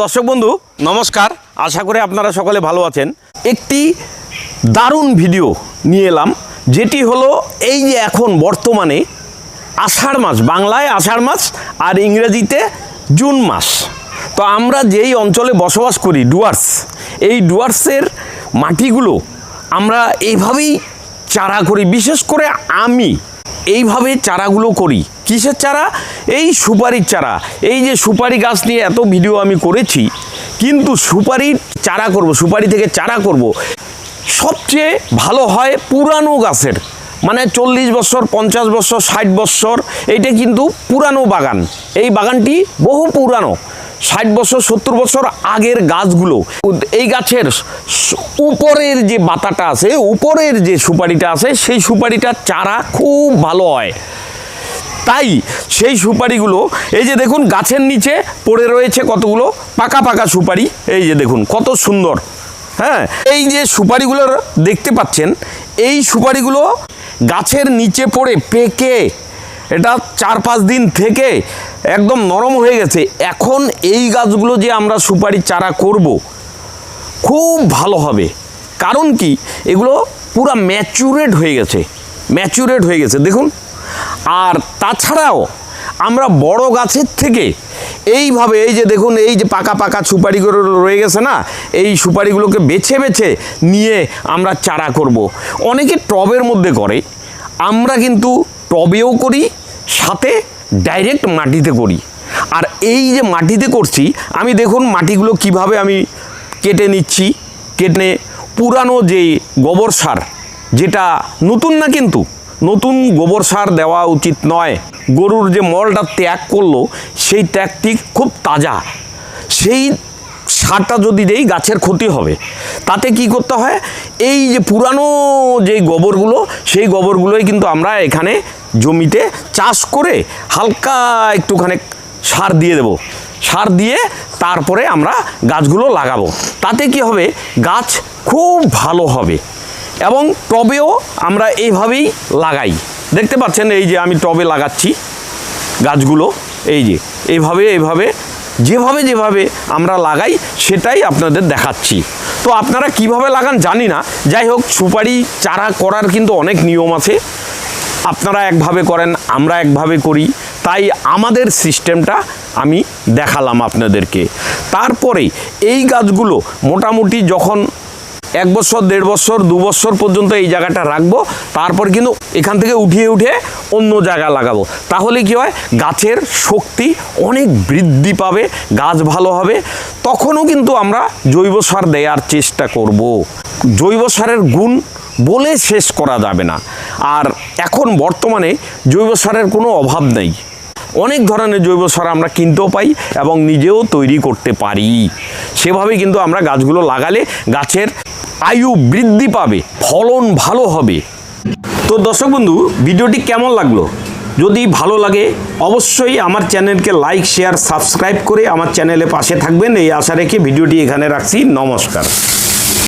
দর্শক বন্ধু, নমস্কার। আশা করি আপনারা সকলে ভালো আছেন। একটি দারুণ ভিডিও নিয়ে এলাম, যেটি হলো এই যে এখন বর্তমানে আষাঢ় মাস, বাংলায় আষাঢ় মাস আর ইংরেজিতে জুন মাস। তো আমরা যেই অঞ্চলে বসবাস করি, ডুয়ার্স, এই ডুয়ার্সের মাটিগুলো আমরা এইভাবেই চারা করি। বিশেষ করে আমি এইভাবে চারাগুলো করি। কিসের চারা? এই সুপারির চারা। এই যে সুপারি গাছ নিয়ে এত ভিডিও আমি করেছি, কিন্তু সুপারির চারা করব, সুপারি থেকে চারা করব, সবচেয়ে ভালো হয় পুরানো গাছের। মানে চল্লিশ বছর, পঞ্চাশ বছর, ষাট বছর, এইটা কিন্তু পুরানো বাগান। এই বাগানটি বহু পুরানো। ষাট বছর, সত্তর বছর আগের গাছগুলো। এই গাছের উপরের যে বাতাটা আছে, উপরের যে সুপারিটা আছে, সেই সুপারিটার চারা খুব ভালো হয়। তাই সেই সুপারিগুলো, এই যে দেখুন গাছের নিচে পড়ে রয়েছে কতগুলো? পাকা পাকা সুপারি, এই যে দেখুন কত সুন্দর হ্যাঁ? এই যে সুপারিগুলো দেখতে পাচ্ছেন, এই সুপারিগুলো গাছের নিচে পড়ে পেকে, এটা চার পাঁচ দিন থেকে একদম নরম হয়ে গেছে। এখন এই গাছগুলো যে আমরা সুপারি চারা করব, খুব ভালো হবে। কারণ কি? এগুলো পুরা ম্যাচুরেট হয়ে গেছে ম্যাচুরেট হয়ে গেছে। দেখুন আর তাছাড়াও আমরা বড় গাছের থেকে এইভাবে এই যে দেখুন, এই যে পাকা পাকা সুপারিগুলো রয়ে গেছে না, এই সুপারিগুলোকে বেছে বেছে নিয়ে আমরা চারা করব। অনেকে টবের মধ্যে করে, আমরা কিন্তু টবেও করি, সাথে ডাইরেক্ট মাটিতে করি আর এই যে মাটিতে করছি, আমি দেখুন মাটিগুলো কীভাবে আমি কেটে নিচ্ছি, কেটে পুরানো যে গোবর সার, যেটা নতুন না কিন্তু নতুন গোবর সার দেওয়া উচিত নয়। গরুর যে মলটা ত্যাগ করল, সেই ত্যাগটি খুব তাজা। সেই সারটা যদি দেই, গাছের ক্ষতি হবে। তাতে কি করতে হয়? এই যে পুরানো যে গোবরগুলো, সেই গোবরগুলোই কিন্তু আমরা এখানে জমিতে চাষ করে হালকা একটুখানি সার দিয়ে দেব। সার দিয়ে তারপরে আমরা গাছগুলো লাগাবো। তাতে কি হবে? গাছ খুব ভালো হবে। এবং টবেও আমরা এইভাবেই লাগাই। দেখতে পাচ্ছেন এই যে আমি টবে লাগাচ্ছি গাছগুলো, এই যে এইভাবে এইভাবে, যেভাবে যেভাবে আমরা লাগাই সেটাই আপনাদের দেখাচ্ছি। তো আপনারা কীভাবে লাগান জানি না, যাই হোক সুপারি চারা করার কিন্তু অনেক নিয়ম আছে। আপনারা একভাবে করেন, আমরা একভাবে করি, তাই আমাদের সিস্টেমটা আমি দেখালাম আপনাদেরকে। তারপরে এই গাছগুলো মোটামুটি যখন এক বছর, দেড় বছর, দু বছর পর্যন্ত এই জায়গাটা রাখব। তারপর কিন্তু এখান থেকে উঠিয়ে উঠে অন্য জায়গা লাগাবো। তাহলে কি হয়? গাছের শক্তি অনেক বৃদ্ধি পাবে, গাছ ভালো হবে। তখনও কিন্তু আমরা জৈব সার দেওয়ার চেষ্টা করব। জৈব সারের গুণ বলে শেষ করা যাবে না। আর এখন বর্তমানে জৈব সারের কোনো অভাব নেই। অনেক ধরনের জৈব সার আমরা কিনতেও পাই এবং নিজেও তৈরি করতে পারি। সেভাবে কিন্তু আমরা গাছগুলো লাগালে গাছের আয়ু বৃদ্ধি পাবে, ফলন ভালো হবে। তো দর্শক বন্ধু, ভিডিওটি কেমন লাগল? যদি ভালো লাগে, অবশ্যই আমার চ্যানেলকে লাইক, শেয়ার, সাবস্ক্রাইব করে আমার চ্যানেলে পাশে থাকবেন। এই আশা রেখে ভিডিওটি এখানে রাখছি। নমস্কার।